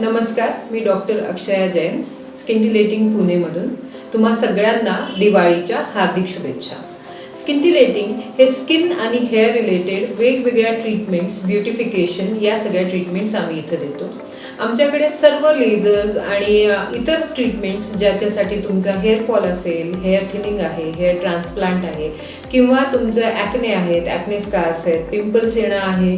नमस्कार मी डॉक्टर अक्षया जैन स्किंटिलेटिंग पुणेमधून. तुम्हा सगळ्यांना दिवाळीच्या हार्दिक शुभेच्छा. स्किनटिलेटिंग हे स्किन आणि हेअर रिलेटेड वेगवेगळ्या ट्रीटमेंट्स ब्युटिफिकेशन या सगळ्या ट्रीटमेंट्स आम्ही इथं देतो. आमच्याकडे सर्व लेझर्स आणि इतर ट्रीटमेंट्स ज्याच्यासाठी तुमचा हेअर फॉल असेल हेअर थिनिंग आहे हेअर ट्रान्सप्लांट आहे किंवा तुमचं ॲक्ने आहेत ॲक्ने स्कार्स आहेत पिंपल्स येणं आहे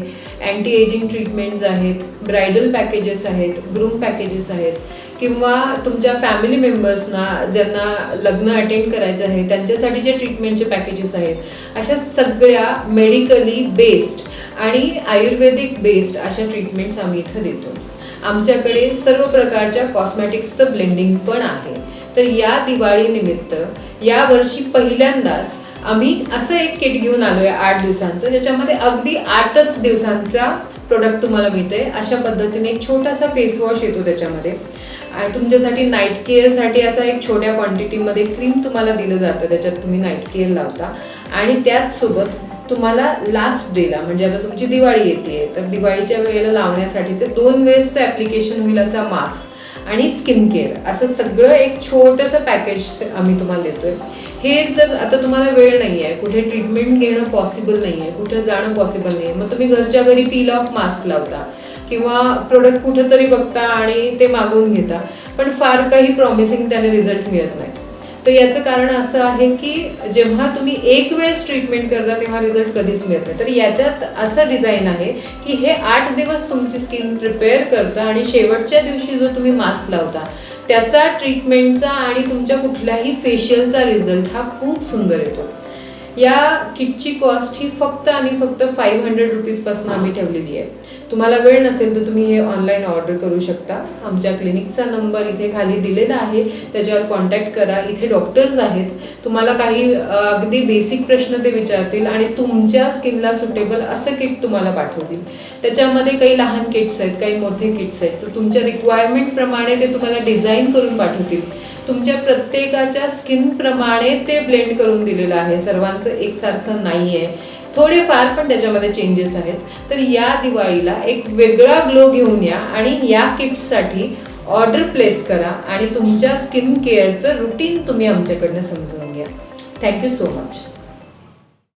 अँटी एजिंग ट्रीटमेंट्स आहेत ब्रायडल पॅकेजेस आहेत ग्रूम पॅकेजेस आहेत किंवा तुमच्या फॅमिली मेंबर्सना ज्यांना लग्न अटेंड करायचं आहे त्यांच्यासाठी जे ट्रीटमेंटचे पॅकेजेस आहेत अशा सगळ्या मेडिकली बेस्ड आणि आयुर्वेदिक बेस्ड अशा ट्रीटमेंट्स आम्ही इथं देतो. आमच्याकडे सर्व प्रकारच्या कॉस्मॅटिक्सचं ब्लेंडिंग पण आहे. तर या दिवाळीनिमित्त यावर्षी पहिल्यांदाच आम्ही असं एक किट घेऊन आलोय आठ दिवसांचं ज्याच्यामध्ये अगदी आठच दिवसांचा प्रोडक्ट तुम्हाला मिळते अशा पद्धतीने एक छोटासा फेस वॉश येतो त्याच्यामध्ये. आणि तुमच्यासाठी नाईट केअरसाठी असा एक छोट्या क्वांटिटीमध्ये क्रीम तुम्हाला दिलं जातं त्याच्यात तुम्ही नाईट केअर लावता. आणि त्याचसोबत तुम्हाला लास्ट डेला म्हणजे आता तुमची दिवाळी येते तर दिवाळीच्या वेळेला लावण्यासाठीचे दोन वेळेसचं ॲप्लिकेशन होईल असा मास्क आणि स्किन केअर असं सगळं एक छोटंसं पॅकेज आम्ही तुम्हाला देतोय. हे जर आता तुम्हाला वेळ नाही आहे कुठे ट्रीटमेंट घेणं पॉसिबल नाही आहे कुठं जाणं पॉसिबल नाही आहे मग तुम्ही घरच्या घरी पील ऑफ मास्क लावता किंवा प्रोडक्ट कुठंतरी बघता आणि ते मागवून घेता. पण फार काही प्रॉमिसिंग त्याने रिझल्ट मिळत नाहीत. तर याचं कारण असं आहे की जेव्हा तुम्ही एक वेळेस ट्रीटमेंट करता तेव्हा रिझल्ट कधीच मिळत नाही. तर याच्यात असं डिझाईन आहे की हे आठ दिवस तुमची स्किन प्रिपेअर करतं आणि शेवटच्या दिवशी जो तुम्ही मास्क लावता त्याचा ट्रीटमेंटचा आणि तुमच्या कुठल्याही फेशियलचा रिझल्ट हा खूप सुंदर येतो. या किटची कॉस्ट ही फक्त आणि फक्त फाईव्ह हंड्रेड रुपीजपासून आम्ही ठेवलेली आहे. तुम्हाला वेळ नसेल तर तुम्ही हे ऑनलाईन ऑर्डर करू शकता. आमच्या क्लिनिकचा नंबर इथे खाली दिलेला आहे. त्याच्यावर कॉन्टॅक्ट करा. इथे डॉक्टर्स आहेत. तुम्हाला काही अगदी बेसिक प्रश्न ते विचारतील आणि तुमच्या स्किनला सुटेबल असं किट तुम्हाला पाठवतील. त्याच्यामध्ये काही लहान किट्स आहेत काही मोठे किट्स आहेत. तर तुमच्या रिक्वायरमेंटप्रमाणे ते तुम्हाला डिझाईन करून पाठवतील. तुमच्या प्रत्येकाच्या स्किनप्रमाणे ते ब्लेंड करून दिलेलं आहे. सर्वांचं एकसारखं नाही आहे थोडेफार पण त्याच्यामध्ये चेंजेस आहेत. तर या दिवाळीला एक वेगळा ग्लो घेऊन या आणि या किट्ससाठी ऑर्डर प्लेस करा आणि तुमच्या स्किन केअरचं रुटीन तुम्ही आमच्याकडनं समजून घ्या. Thank you so much